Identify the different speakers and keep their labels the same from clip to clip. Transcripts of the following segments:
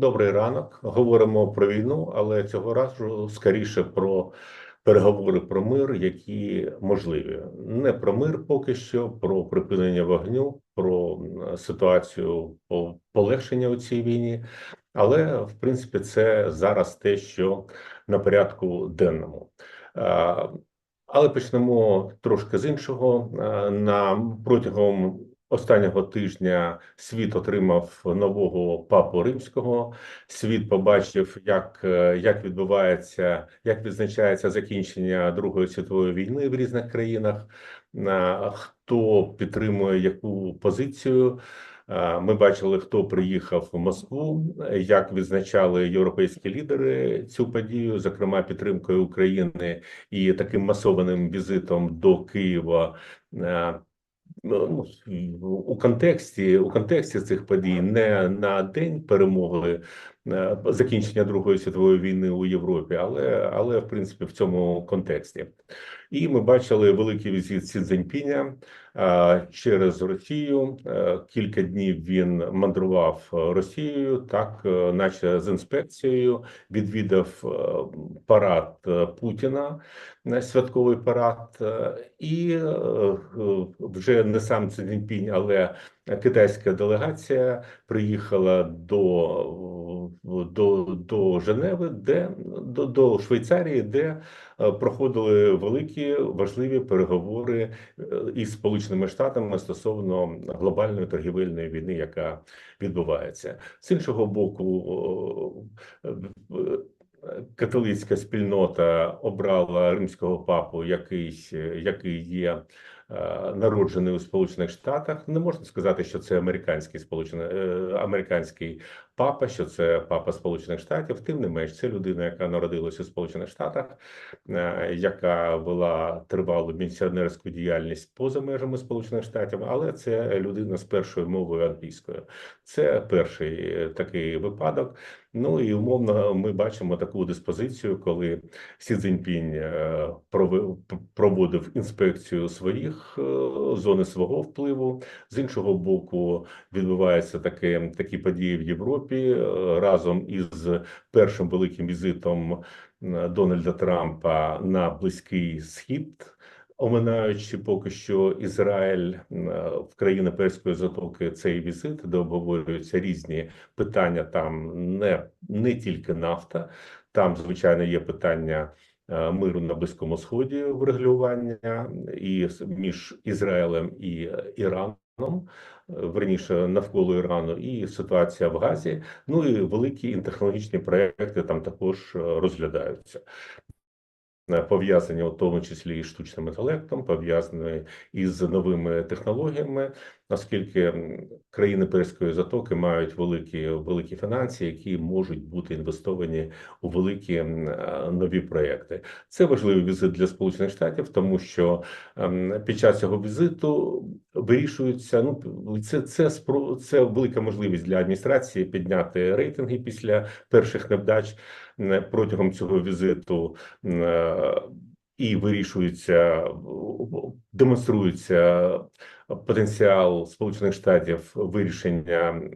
Speaker 1: Добрий ранок. Говоримо про війну, але цього разу скоріше про переговори про мир, які можливі. Не про мир поки що, про припинення вогню, про ситуацію полегшення у цій війні. Але в принципі це зараз те, що на порядку денному. Але почнемо трошки з іншого. На протягом останнього тижня світ отримав нового папу римського. Світ побачив, як, е, як відбувається, як відзначається закінчення Другої світової війни в різних країнах. а, Хто підтримує яку позицію. Ми бачили, хто приїхав в Москву, як відзначали європейські лідери цю подію, зокрема підтримкою України і таким масованим візитом до Києва. Ну, у контексті у контексті цих подій не на день перемоги закінчення Другої світової війни у Європі, але але в принципі в цьому контексті. І ми бачили великий візит Сі Цзіньпіня е, через Росію. Е, Кілька днів він мандрував Росією, так е, наче з інспекцією, відвідав е, парад е, Путіна, е, святковий парад, е, і е, е, вже не сам Цзі Цзіньпінь, але китайська делегація приїхала до, до, до Женеви, де до, до Швейцарії, де е, проходили великі важливі переговори е, із Сполученими Штатами стосовно глобальної торгівельної війни, яка відбувається з іншого боку. е, Католицька спільнота обрала римського папу, який, який є народжений у Сполучених Штатах. Не можна сказати, що це американський сполучений е, американський папа, що це папа Сполучених Штатів. Тим не менш, це людина, яка народилася у Сполучених Штатах, е, яка вела тривалу місіонерську діяльність поза межами Сполучених Штатів, але це людина з першою мовою англійською. Це перший е, такий випадок. Ну і умовно ми бачимо таку диспозицію, коли Сі Цзіньпінь е, проводив інспекцію своїх е, зони свого впливу. З іншого боку, відбуваються таке такі події в Європі е, разом із першим великим візитом Дональда Трампа на Близький Схід. Оминаючи поки що Ізраїль е, в країни Перської затоки цей візит, де обговорюються різні питання. Там не, не тільки нафта, там звичайно є питання е, миру на Близькому Сході врегулювання і між Ізраїлем і е, Іраном. Верніше навколо Ірану і ситуація в Газі. Ну і великі технологічні проекти там також розглядаються пов'язані у тому числі і штучним інтелектом, пов'язані із новими технологіями, оскільки країни Перської затоки мають великі великі фінанси, які можуть бути інвестовані у великі е, нові проекти. Це важливий візит для Сполучених Штатів, тому що ем, під час цього візиту вирішується. Ну це це спро- це велика можливість для адміністрації підняти рейтинги після перших невдач протягом цього візиту. е, І вирішується, демонструється потенціал Сполучених Штатів вирішення е,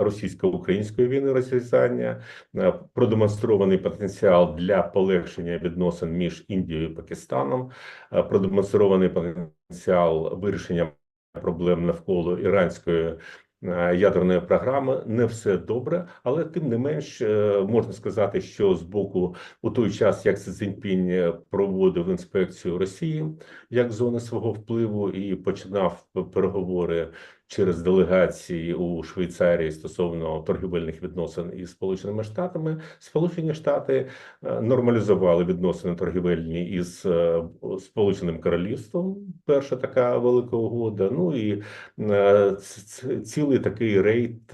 Speaker 1: російсько-української війни розв'язання, е, продемонстрований потенціал для полегшення відносин між Індією і Пакистаном, продемонстрований потенціал вирішення проблем навколо іранської ядерної програми. Не все добре, але тим не менш е, можна сказати, що з боку у той час, як Си Цзіньпінь е, проводив інспекцію Росії як зони свого впливу і починав переговори через делегації у Швейцарії стосовно торгівельних відносин із Сполученими Штатами, Сполучені Штати е, нормалізували відносини торгівельні із е, Сполученим Королівством. Перша така велика угода. Ну і е, цілий такий рейд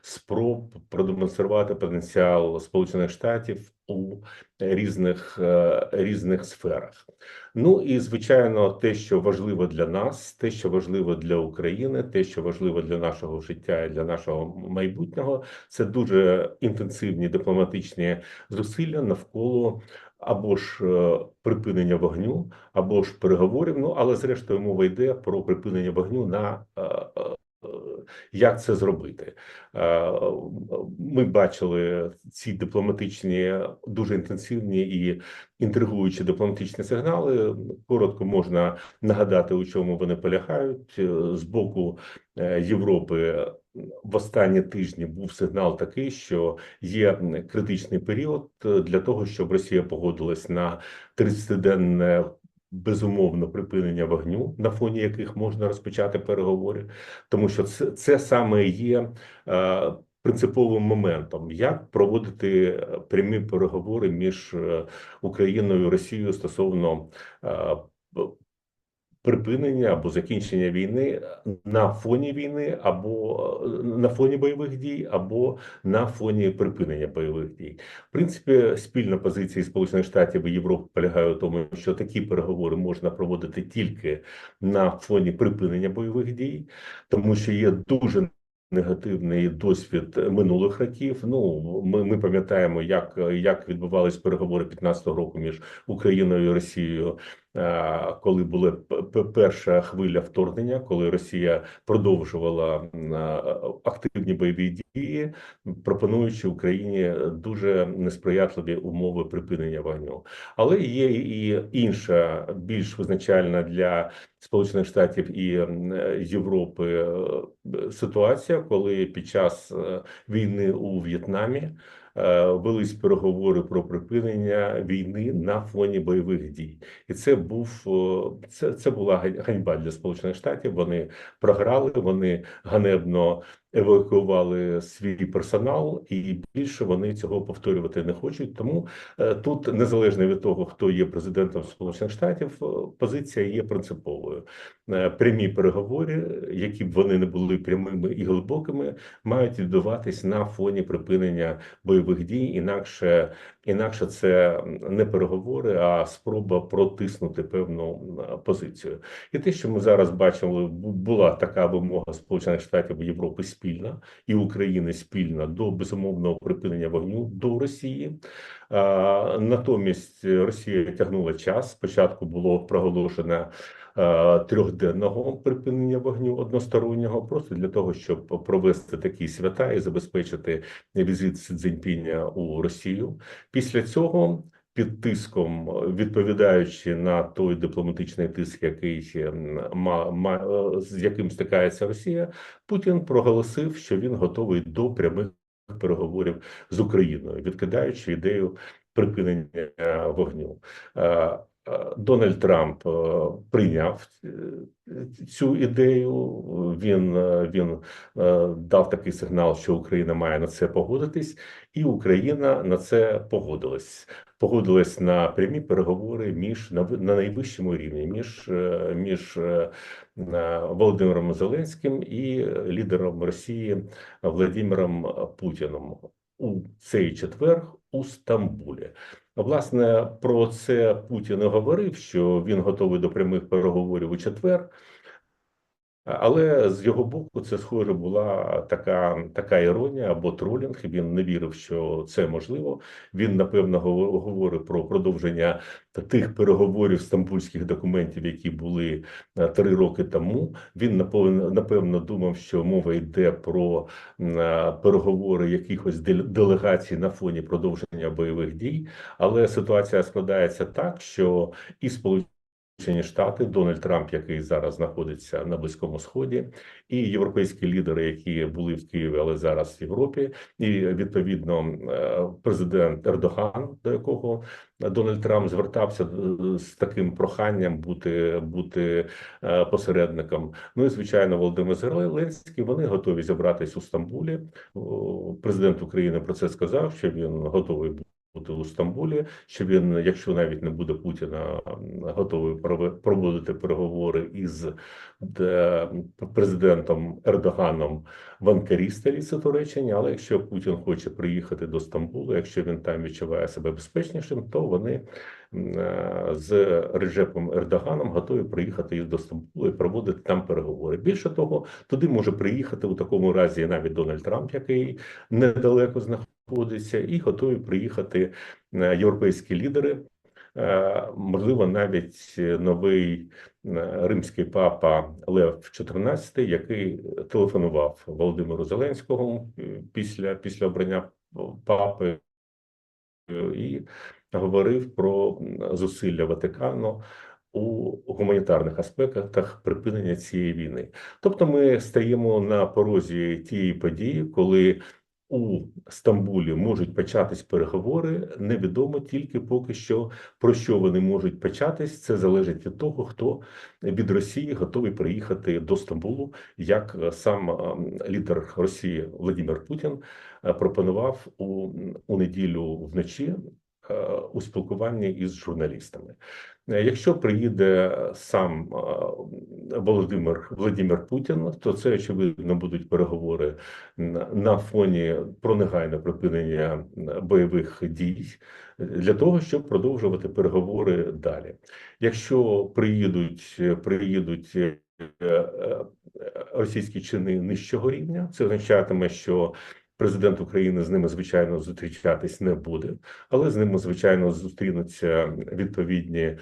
Speaker 1: спроб продемонструвати потенціал Сполучених Штатів у різних е, різних сферах. Ну і звичайно, те, що важливо для нас, те, що важливо для України, те, що важливо для нашого життя і для нашого майбутнього, це дуже інтенсивні дипломатичні зусилля навколо або ж е, припинення вогню, або ж переговорів. Ну але зрештою мова йде про припинення вогню на е, е, як це зробити. Е, Ми бачили ці дипломатичні дуже інтенсивні і інтригуючі дипломатичні сигнали. Коротко можна нагадати, у чому вони полягають Е, з боку е, Європи. В останні тижні був сигнал такий, що є критичний період для того, щоб Росія погодилась на 30-денне безумовно припинення вогню, на фоні яких можна розпочати переговори, тому що це, це саме є е, принциповим моментом, як проводити е, прямі переговори між е, Україною і Росією стосовно е, припинення або закінчення війни на фоні війни, або е, на фоні бойових дій, або на фоні припинення бойових дій. В принципі, спільна позиція Сполучених Штатів і Європи полягає у тому, що такі переговори можна проводити тільки на фоні припинення бойових дій, тому що є дуже Негативний досвід минулих років. Ну ми ми пам'ятаємо, як як відбувались переговори 15-го року між Україною і Росією коли була перша хвиля вторгнення, коли Росія продовжувала активні бойові дії, пропонуючи Україні дуже несприятливі умови припинення вогню, але є і інша більш визначальна для Сполучених Штатів і Європи е, ситуація, коли під час е, війни у В'єтнамі. Е, велись переговори про припинення війни на фоні бойових дій, і це був це, це була ганьба для сполучених штатів. Вони програли, вони ганебно евакуювали свій персонал, і більше вони цього повторювати не хочуть. Тому е, тут незалежно від того, хто є президентом Сполучених Штатів, е, позиція є принциповою. Е, прямі переговори, які б вони не були прямими і глибокими, мають відбуватись на фоні припинення бойових дій. Інакше інакше це не переговори, а спроба протиснути певну позицію. І те, що ми зараз бачили, була така вимога Сполучених Штатів Європи спільна і України спільна до безумовного припинення вогню до Росії. А, Натомість Росія тягнула час. Спочатку було проголошено трьохденного припинення вогню одностороннього, просто для того, щоб провести такі свята і забезпечити візит Цзіньпіня у Росію. Після цього під тиском, відповідаючи на той дипломатичний тиск, який ма, ма, з яким стикається Росія, Путін проголосив, що він готовий до прямих переговорів з Україною, відкидаючи ідею припинення вогню. Дональд Трамп прийняв е, цю ідею. Він він дав такий сигнал, що Україна має на це погодитись, і Україна на це погодилась погодились на прямі переговори між на на найвищому рівні між е, між е, Володимиром Зеленським і лідером Росії Владимиром Путіном у цей четвер у Стамбулі. Власне про це Путін і говорив, що він готовий до прямих переговорів у четвер. Але з його боку, це схоже була така така іронія або тролінг. Він не вірив, що це можливо. Він напевно говорить про продовження тих переговорів стамбульських документів, які були е, три роки тому. Він напевно думав, що мова йде про е, переговори якихось делегацій на фоні продовження бойових дій. Але ситуація складається так, що і сполучені Сполучені Штати, Дональд Трамп, який зараз знаходиться на близькому сході, і європейські лідери, які були в Києві, але зараз в Європі, і відповідно е, президент Ердоган, до якого Дональд Трамп звертався е, з таким проханням бути бути е, посередником. Ну і звичайно, Володимир Зеленський, Вони готові зібратись у Стамбулі. Президент України про це сказав, що він готовий бути у Стамбулі, що він, якщо навіть не буде Путіна, готовий проводити переговори із президентом Ердоганом в Анкарі, столиці Туреччини. Але якщо Путін хоче приїхати до Стамбулу, якщо він там відчуває себе безпечнішим, то вони з Реджепом Ердоганом готові приїхати до Стамбулу і проводити там переговори. Більше того, туди може приїхати у такому разі навіть Дональд Трамп, який недалеко знаходиться знаходиться, і готові приїхати європейські лідери Е, можливо, навіть новий е, римський папа Лев XIV, який телефонував Володимиру Зеленському е, після, після обрання папи і говорив про зусилля Ватикану у гуманітарних аспектах припинення цієї війни. Тобто, ми стаємо на порозі тієї події, коли у Стамбулі можуть початись переговори. Невідомо тільки поки що про що вони можуть початись. Це залежить від того, хто від Росії готовий приїхати до Стамбулу, як сам лідер Росії Владимир Путін пропонував у, у неділю вночі у спілкуванні із журналістами. Е, якщо приїде сам Володимир Владимир Путін, то це очевидно будуть переговори на фоні про негайне припинення бойових дій для того, щоб продовжувати переговори далі. Якщо приїдуть, приїдуть е, е, російські чини нижчого рівня, це означатиме, що Президент України з ними звичайно зустрічатись не буде, але з ними звичайно зустрінуться відповідні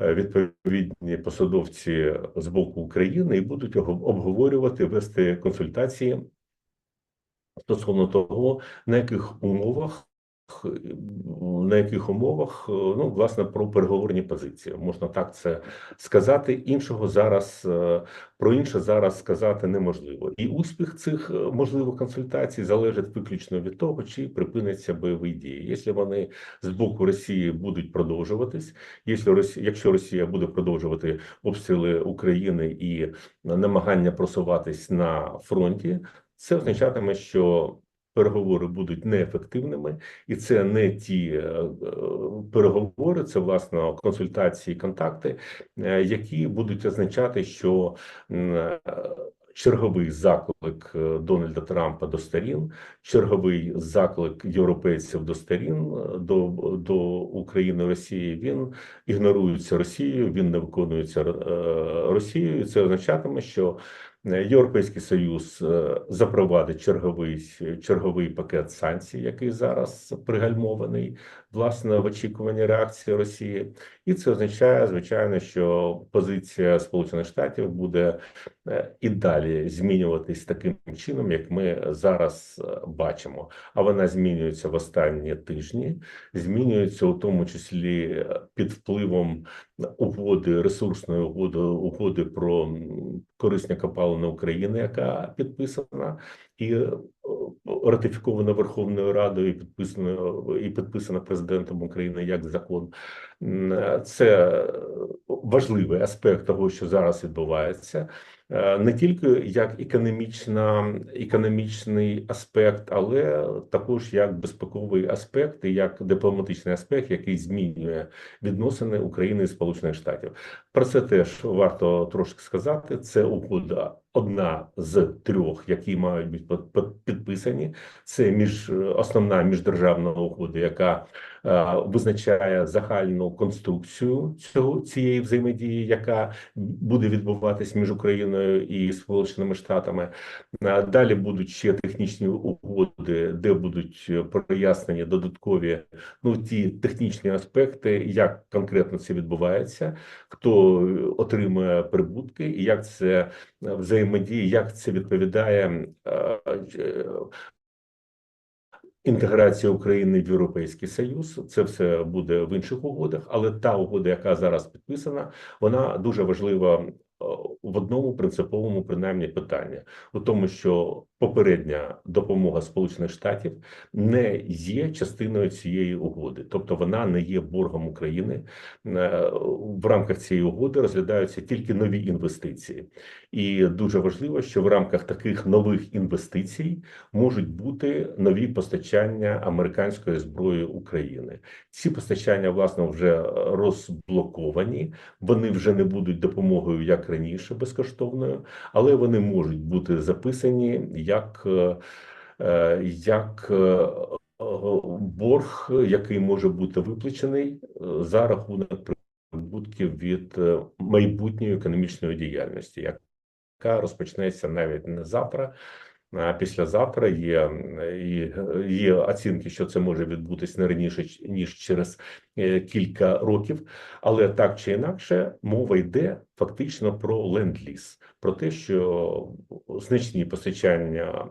Speaker 1: е, відповідні посадовці з боку України і будуть обговорювати вести консультації стосовно того, на яких умовах на яких умовах ну власне про переговорні позиції можна так це сказати. Іншого зараз е, про інше зараз сказати неможливо, і успіх цих е, можливих консультацій залежить виключно від того, чи припиняться бойові дії. Якщо вони з боку Росії будуть продовжуватись, якщо Росія буде продовжувати обстріли України і намагання просуватись на фронті, це означатиме, що переговори будуть неефективними, і це не ті е, е, переговори, це власне консультації, контакти, е, які будуть означати, що черговий заклик Дональда Трампа до сторін, черговий заклик європейців до сторін до до України Росії. Він ігнорується Росією, він не виконується Росією. Це означатиме, що Європейський союз е, запровадить черговий черговий пакет санкцій, який зараз пригальмований власне в очікуванні реакції Росії, і це означає, звичайно, що позиція Сполучених Штатів буде е, і далі змінюватись таким чином, як ми зараз е, бачимо. А вона змінюється в останні тижні, змінюється у тому числі під впливом угоди ресурсної угоди угоди про корисні копалини України, яка підписана і е, ратифікована Верховною Радою, і підписана і підписана президентом України як закон. Це важливий аспект того, що зараз відбувається. Е, не тільки як економічна, економічний аспект, але також як безпековий аспект і як дипломатичний аспект, який змінює відносини України і Сполучених Штатів. Про це теж варто трошки сказати. Це угода одна з трьох, які мають бути підписані. Це між основна міждержавна угода, яка визначає загальну конструкцію цього цієї взаємодії, яка буде відбуватись між Україною і Сполученими Штатами. Е, далі будуть ще технічні угоди, де будуть прояснені додаткові ну ті технічні аспекти, як конкретно це відбувається, хто отримує прибутки і як це взаємодіє взаємодії, як це відповідає е, України в Європейський Союз. Це все буде в інших угодах, але та угода, яка зараз підписана, вона дуже важлива в одному принциповому принаймні питанні у тому, що попередня допомога Сполучених Штатів не є частиною цієї угоди, тобто вона не є боргом України е, в рамках цієї угоди. Розглядаються тільки нові інвестиції, і дуже важливо, що в рамках таких нових інвестицій можуть бути нові постачання американської зброї України. Ці постачання власне вже розблоковані, вони вже не будуть допомогою як раніше безкоштовною, але вони можуть бути записані як, е, е, як е, борг, який може бути виплачений за рахунок прибутків від майбутньої економічної діяльності, яка розпочнеться навіть не завтра. А післязавтра є, і, е, є оцінки, що це може відбутись не раніше ніж через е, кілька років. Але так чи інакше, мова йде фактично про ленд-ліз, про те, що значні постачання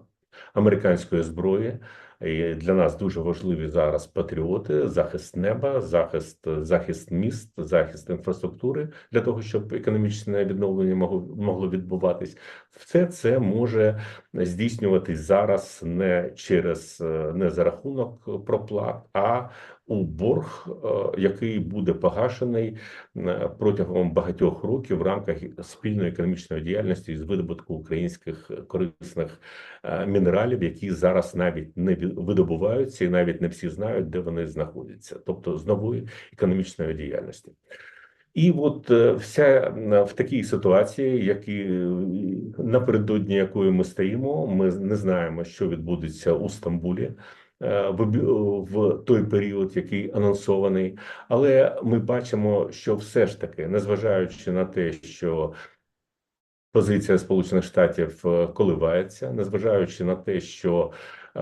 Speaker 1: американської зброї. І для нас дуже важливі зараз патріоти, захист неба, захист, захист міст, захист інфраструктури для того, щоб економічне відновлення могло, могло відбуватись. Все це може здійснюватись зараз не через е, не за рахунок проплат, а у борг, е, який буде погашений е, протягом багатьох років в рамках спільної економічної діяльності з видобутку українських корисних е, мінералів, які зараз навіть не видобуваються, і навіть не всі знають, де вони знаходяться, тобто з нової економічної діяльності. І от вся в такій ситуації, які напередодні якої ми стоїмо, ми не знаємо, що відбудеться у Стамбулі в, в той період, який анонсований. Але ми бачимо, що все ж таки, незважаючи на те, що позиція Сполучених Штатів е, коливається, незважаючи на те, що, е,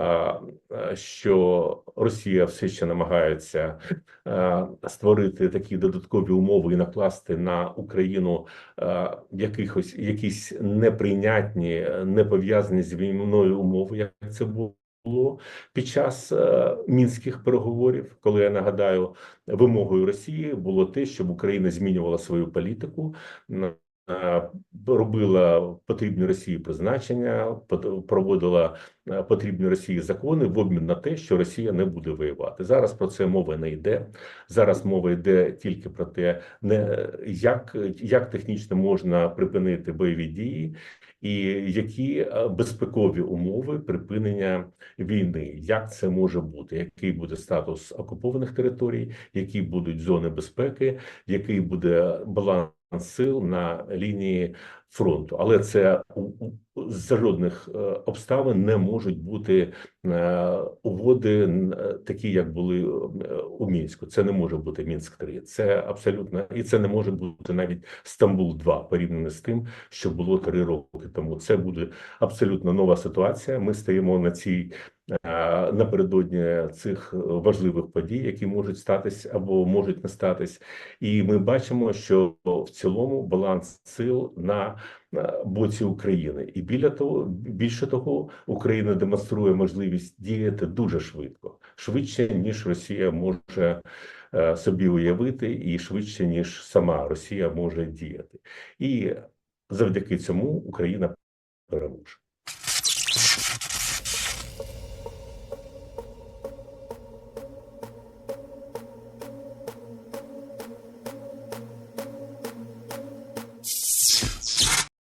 Speaker 1: е, що Росія все ще намагається е, створити такі додаткові умови і накласти на Україну е, якихось якісь неприйнятні, е, не пов'язані з війною умови, як це було під час е, мінських переговорів, коли я нагадаю, вимогою Росії було те, щоб Україна змінювала свою політику. е, Робила потрібні Росії призначення, проводила е, потрібні Росії закони в обмін на те, що Росія не буде воювати. Зараз про це мова не йде. Зараз мова йде тільки про те, не як, як технічно можна припинити бойові дії, і які е, безпекові умови припинення війни, як це може бути, який буде статус окупованих територій, які будуть зони безпеки, який буде баланс сил на лінії фронту, але це за жодних е, обставин не можуть бути е, угоди е, такі, як були у мінську. Це не може бути мінськ 3 Це абсолютно і це не може бути навіть Стамбул 2 порівняно з тим, що було три роки тому. Це буде абсолютно нова ситуація. Ми стоїмо на цій напередодні цих важливих подій, які можуть статись або можуть не статись. І ми бачимо, що в цілому баланс сил на на боці України, і біля того, більше того, Україна демонструє можливість діяти дуже швидко, швидше ніж Росія може е, собі уявити, і швидше ніж сама Росія може діяти, і завдяки цьому Україна переможе.